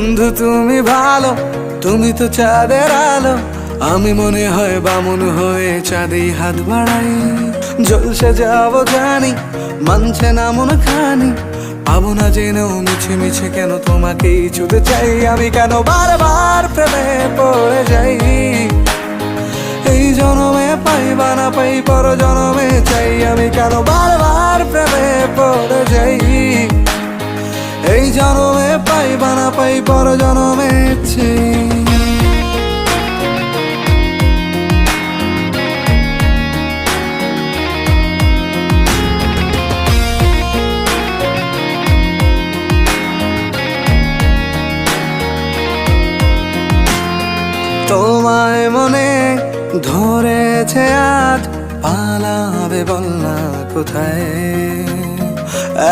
বন্ধু, তুমি ভালো, তুমি তো চাঁদের আলো। আমি মনে হয় বামুন হয়ে চাঁদে হাত বাড়াই। জলসে যাব জানি, মানছে না মন খানি। পাবো না জেনেও মিছে মিছে কেন তোমাকেই ছুতে চাই। আমি কেন বারবার প্রেমে পড়ে যাই? এই জনমে পাই বা না পাই পর জনমে চাই। আমি কেন বারবার জনমে পাই না পাই পর জনমে তোমায় মনে ধরেছে আজ, পালাবে বল না কোথায়?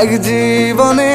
এক জীবনে